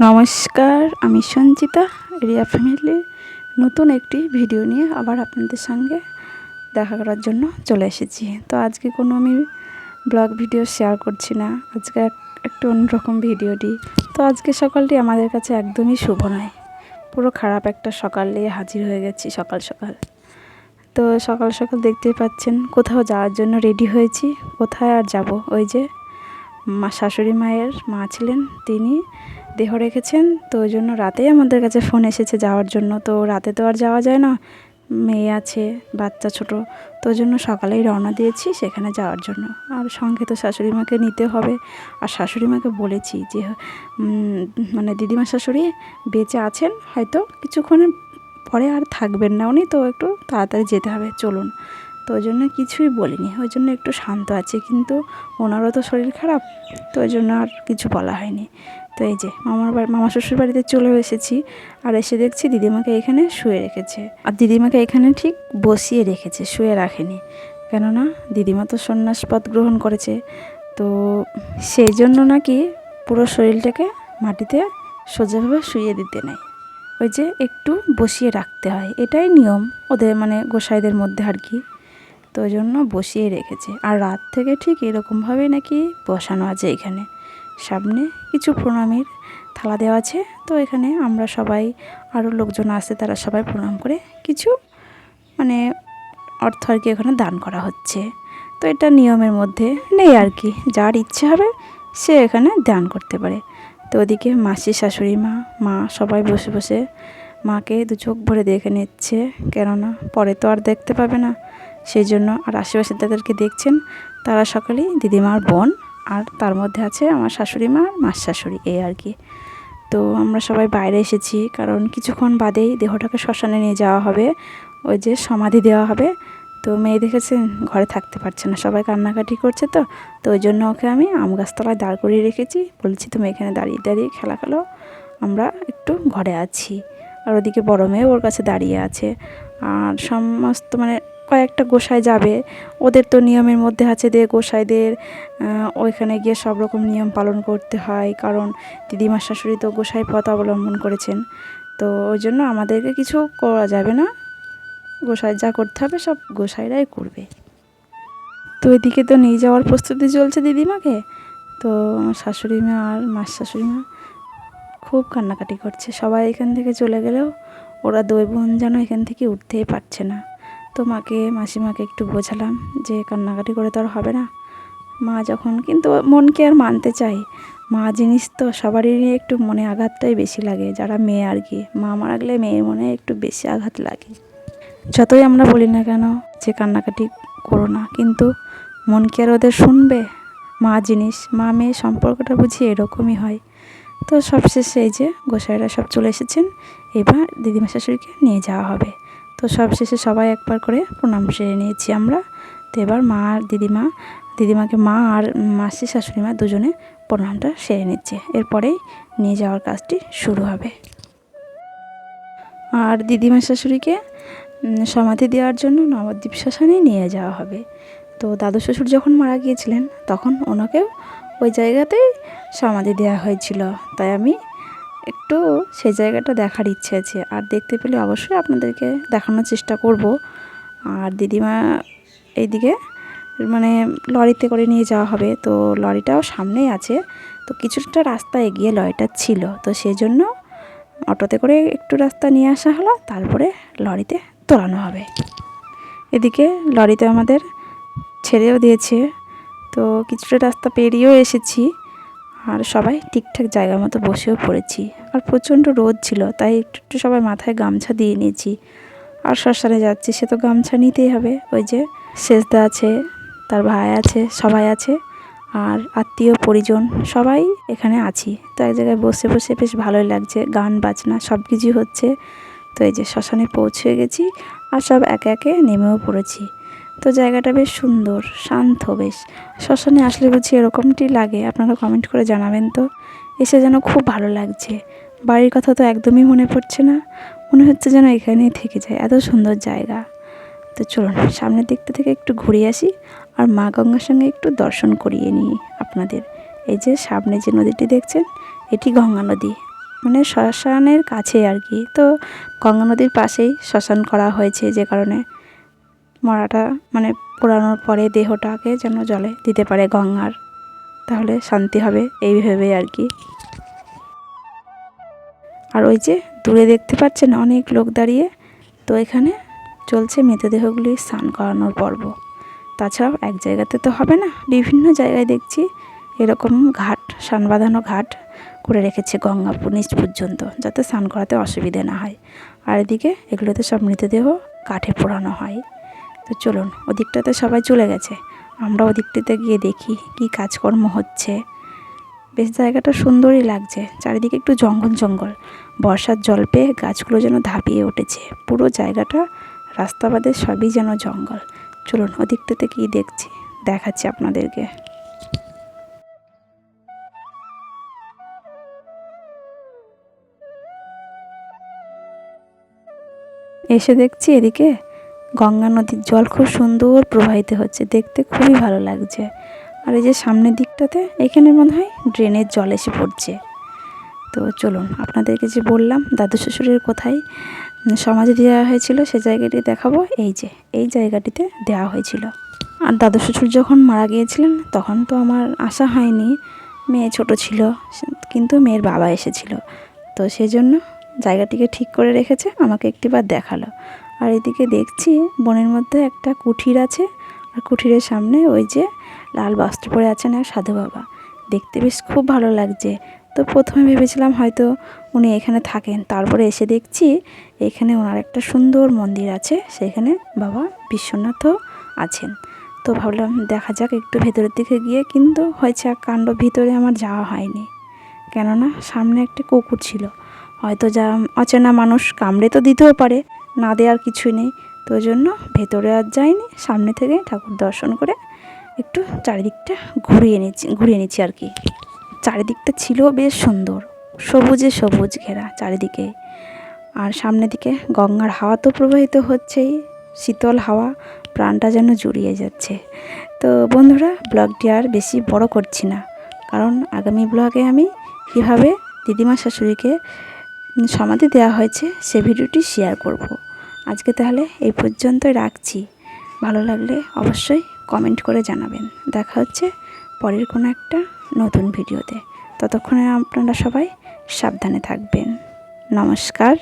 নমস্কার, আমি সঞ্চিতা, রিয়া ফ্যামিলির নতুন একটি ভিডিও নিয়ে আবার আপনাদের সঙ্গে দেখা করার জন্য চলে এসেছি। তো আজকে কোনো আমি ব্লগ ভিডিও শেয়ার করছি না, আজকে এক- একটু অন্যরকম ভিডিওটি তো আজকে সকালটি আমাদের কাছে একদমই শুভ নয়। পুরো খারাপ একটা সকাল নিয়ে হাজির হয়ে গেছি সকাল সকাল। তো সকাল সকাল দেখতেই পাচ্ছেন, কোথাও যাওয়ার জন্য রেডি হয়েছি, কোথায় আর যাব? ওই যে মা, শাশুড়ি মায়ের মা ছিলেন, তিনি দেহ রেখেছেন, তো ওই জন্য রাতেই আমাদের কাছে ফোন এসেছে যাওয়ার জন্য। তো রাতে তো আর যাওয়া যায় না, মেয়ে আছে, বাচ্চা ছোট, তো জন্য সকালেই রওনা দিয়েছি সেখানে যাওয়ার জন্য। আর সঙ্গে তো শাশুড়ি মাকে নিতে হবে। আর শাশুড়ি মাকে বলেছি যে মানে দিদিমা শাশুড়ি বেঁচে আছেন, হয়তো কিছুক্ষণের পরে আর থাকবেন না উনি, তো একটু তাড়াতাড়ি যেতে হবে, চলুন। তো ওই জন্য কিছুই বলিনি। ওই জন্য একটু শান্ত আছে, কিন্তু ওনারও তো শরীর খারাপ, তো ওই জন্য আর কিছু বলা হয়নি। তো এই যে, মামার বাড়ি, মামা শ্বশুর বাড়িতে চলে এসেছি আর এসে দেখছি দিদিমাকে এখানে শুয়ে রেখেছে। আর দিদিমাকে এখানে ঠিক বসিয়ে রেখেছে, শুয়ে রাখেনি। কেননা দিদিমা তো সন্ন্যাসপদ গ্রহণ করেছে, তো সেই জন্য নাকি পুরো শরীরটাকে মাটিতে সোজাভাবে শুয়ে দিতে নেয় ওই যে একটু বসিয়ে রাখতে হয়, এটাই নিয়ম ওদের মানে গোসাইদের মধ্যে আর কি। তো ওই জন্য বসিয়ে রেখেছে। আর রাত থেকে ঠিক এরকমভাবেই নাকি বসানো আছে এখানে। সামনে কিছু প্রণামের থালা দেওয়া আছে। তো এখানে আমরা সবাই, আরও লোকজন আসে তারা সবাই প্রণাম করে কিছু মানে অর্থ আর কি এখানে দান করা হচ্ছে। তো এটা নিয়মের মধ্যে নেই আর কি। যার ইচ্ছে হবে সে এখানে দান করতে পারে। তো ওদিকে মাসি, শাশুড়ি, মা মা সবাই বসে বসে মাকে দু চোখ ভরে দেখে নিচ্ছে। কেননা পরে তো আর দেখতে পাবে না। সেই জন্য আর আশেপাশে তাদেরকে দেখছেন, তারা সকলেই দিদিমার বোন আর তার মধ্যে আছে আমার শাশুড়ি মা, মাস শাশুড়ি, এই আর কি। তো আমরা সবাই বাইরে এসেছি, কারণ কিছুক্ষণ বাদেই দেহটাকে শ্মশানে নিয়ে যাওয়া হবে, ওই যে সমাধি দেওয়া হবে। তো মেয়ে দেখেছেন, ঘরে থাকতে পারছে না, সবাই কান্নাকাটি করছে তো তো ওই জন্য ওকে আমি আম গাছতলায় দাঁড় করিয়ে রেখেছি। বলছি, তুমি এখানে দাঁড়িয়ে দাঁড়িয়ে খেলা খেলো, আমরা একটু ঘরে আছি। আর ওদিকে বড় মেয়ে ওর কাছে দাঁড়িয়ে আছে। আর সমস্ত মানে কয়েকটা গোসাই যাবে। ওদের তো নিয়মের মধ্যে আছে যে গোসাইদের ওইখানে গিয়ে সব রকম নিয়ম পালন করতে হয়। কারণ দিদিমার শাশুড়ি তো গোসাই পথ অবলম্বন করেছেন। তো ওই জন্য আমাদেরকে কিছু করা যাবে না। গোসাই যা করতে হবে সব গোসাইরাই করবে। তো এদিকে তো নিয়ে যাওয়ার প্রস্তুতি চলছে দিদিমাকে। তো শাশুড়ি মা আর মাস শাশুড়ি মা খুব কান্নাকাটি করছে। সবাই এখান থেকে চলে গেলেও ওরা দুই বোন যেন এখান থেকে উঠতেই পারছে না। তো মাকে মাসিমাকে একটু বোঝালাম যে কান্নাকাটি করে তো আর হবে না। মা যখন, কিন্তু মনকে আর মানতে চাই মা জিনিস তো সবারই একটু মনে আঘাতটাই বেশি লাগে, যারা মেয়ে আর কি। মা মারা গেলে মেয়ের মনে একটু বেশি আঘাত লাগে। যতই আমরা বলি না কেন যে কান্নাকাটি করো না, কিন্তু মনকে আর ওদের শুনবে। মা জিনিস, মা মেয়ে সম্পর্কটা বুঝি এরকমই হয়। তো সবশেষে এই যে গোসাইরা সব চলে এসেছেন, এবার দিদিমা শাশুড়িকে নিয়ে যাওয়া হবে। তো সবশেষে সবাই একবার করে প্রণাম সেরে নিয়েছি আমরা। তো এবার মা আর দিদিমা, দিদিমাকে মা আর মাসি, শাশুড়ি মা দুজনে প্রণামটা সেরে নিচ্ছে। এরপরেই নিয়ে যাওয়ার কাজটি শুরু হবে। আর দিদিমা, শাশুড়িকে সমাধি দেওয়ার জন্য নবদ্বীপ শ্মশানে নিয়ে যাওয়া হবে। তো দাদু শ্বশুর যখন মারা গিয়েছিলেন, তখন ওনাকেও ওই জায়গাতেই সমাধি দেওয়া হয়েছিল। তাই আমি একটু সেই জায়গাটা দেখার ইচ্ছে আছে। আর দেখতে পেলে অবশ্যই আপনাদেরকে দেখানোর চেষ্টা করব। আর দিদিমা এইদিকে মানে লরিতে করে নিয়ে যাওয়া হবে। তো লরিটাও সামনেই আছে। তো কিছুটা রাস্তা এগিয়ে লরিটা ছিল। তো সেই জন্য অটোতে করে একটু রাস্তা নিয়ে আসা হলো। তারপরে লরিতে তোলানো হবে। এদিকে লরিতে আমাদের ছেড়েও দিয়েছে। তো কিছুটা রাস্তা পেরিয়েও এসেছি। আর সবাই ঠিকঠাক জায়গা মতো বসেও পড়েছি। আর প্রচণ্ড রোদ ছিল, তাই একটু একটু সবাই মাথায় গামছা দিয়ে নিয়েছি। আর শ্মশানে যাচ্ছি, সে তো গামছা নিতেই হবে। ওই যে সেজদা আছে, তার ভাই আছে, সবাই আছে, আর আত্মীয় পরিজন, সবাই এখানে আছি। তো এক জায়গায় বসে বসে বেশ ভালোই লাগছে, গান বাজনা সব কিছুই হচ্ছে। তো এই যে শ্মশানে পৌঁছে গেছি, আর সব একে একে নেমেও পড়েছি। তো জায়গাটা বেশ সুন্দর, শান্ত বেশ। শ্মশানে আসলে বুঝি এরকমটি লাগে, আপনারা কমেন্ট করে জানাবেন তো। এসে যেন খুব ভালো লাগছে। বাড়ির কথা তো একদমই মনে পড়ছে না। মনে হচ্ছে যেন এখানেই থেকে যায়, এত সুন্দর জায়গা। তো চলুন, সামনের দিকটা থেকে একটু ঘুরে আসি আর মা গঙ্গার সঙ্গে একটু দর্শন করিয়ে নিই আপনাদের। এই যে সামনে যে নদীটি দেখছেন, এটি গঙ্গা নদী। মানে শ্মশানের কাছে আর কি। তো গঙ্গা নদীর পাশেই শ্মশান করা হয়েছে যে কারণে। মরাটা মানে পোড়ানোর পরে দেহটাকে যেন জলে দিতে পারে গঙ্গার। তাহলে শান্তি হবে, এই ভেবে আর কি। আর ওই যে দূরে দেখতে পাচ্ছেন অনেক লোক দাঁড়িয়ে, তো এখানে চলছে মৃতদেহগুলি স্নান করানোর পর্ব। তাছাড়াও এক জায়গাতে তো হবে না, বিভিন্ন জায়গায় দেখছি এরকম ঘাট সান বাঁধানো ঘাট করে রেখেছে গঙ্গা নিচ পর্যন্ত, যাতে স্নান করাতে অসুবিধে না হয়। আর এদিকে এগুলোতে সব মৃতদেহ কাঠে পোড়ানো হয়। তো চলুন, ওদিকটাতে সবাই চলে গেছে। আমরা ওদিকটাতে গিয়ে দেখি কি কাজকর্ম হচ্ছে। বেশ জায়গাটা সুন্দরই লাগছে, চারিদিকে একটু জঙ্গল জঙ্গল। বর্ষার জল পেয়ে গাছগুলো যেন ধাপিয়ে উঠেছে। পুরো জায়গাটা রাস্তা বাদে সবই যেন জঙ্গল। চলুন, ওদিকটাতে কি দেখছি, দেখাচ্ছি আপনাদেরকে। এসে দেখছি এদিকে গঙ্গা নদীর জল খুব সুন্দর প্রবাহিত হচ্ছে, দেখতে খুবই ভালো লাগছে। আর এই যে সামনের দিকটাতে, এখানে মনে হয় ড্রেনের জল এসে পড়ছে। তো চলুন, আপনাদেরকে যে বললাম, দাদু শ্বশুরের কোথায় সমাজে দেওয়া হয়েছিল, সে জায়গাটি দেখাবো। এই যে, এই জায়গাটিতে দেওয়া হয়েছিল। আর দাদু শ্বশুর যখন মারা গিয়েছিলেন, তখন তো আমার আশা হয়নি, মেয়ে ছোট ছিল, কিন্তু মেয়ের বাবা এসেছিল। তো সেই জন্য জায়গাটিকে ঠিক করে রেখেছে, আমাকে একটিবার দেখাল। আর এদিকে দেখছি বনের মধ্যে একটা কুঠির আছে। আর কুঠিরের সামনে ওই যে লাল বস্ত্র পরে আছেন এক সাধু বাবা। দেখতে বেশ খুব ভালো লাগছে। তো প্রথমে ভেবেছিলাম হয়তো উনি এখানে থাকেন। তারপরে এসে দেখছি এখানে ওনার একটা সুন্দর মন্দির আছে। সেখানে বাবা বিশ্বনাথও আছেন। তো ভাবলাম দেখা যাক একটু ভেতরের দিকে গিয়ে কিন্তু হয়েছে কাণ্ড ভিতরে আমার যাওয়া হয়নি। কেননা সামনে একটা কুকুর ছিল। হয়তো যা অচেনা মানুষ কামড়ে তো দিতেও পারে। না দেওয়ার কিছুই নেই। তো জন্য ভেতরে আর যাইনি, সামনে থেকে ঠাকুর দর্শন করে একটু চারিদিকটা ঘুরিয়ে নিচ্ছি ঘুরিয়ে নিচ্ছি আর কি। চারিদিকটা ছিল বেশ সুন্দর, সবুজে সবুজ ঘেরা চারিদিকে। আর সামনের দিকে গঙ্গার হাওয়া তো প্রবাহিত হচ্ছেই, শীতল হাওয়া, প্রাণটা যেন জুড়িয়ে যাচ্ছে। তো বন্ধুরা, ব্লগটি আর বেশি বড় করছি না, কারণ আগামী ব্লগে আমি কীভাবে দিদিমা শাশুড়িকে সমাধি দেওয়া হয়েছে সে ভিডিওটি শেয়ার করব। আজকে তাহলে এই পর্যন্তই রাখছি। ভালো লাগলে অবশ্যই কমেন্ট করে জানাবেন। দেখা হচ্ছে পরের কোনো একটা নতুন ভিডিওতে। ততক্ষণে আপনারা সবাই সাবধানে থাকবেন। নমস্কার।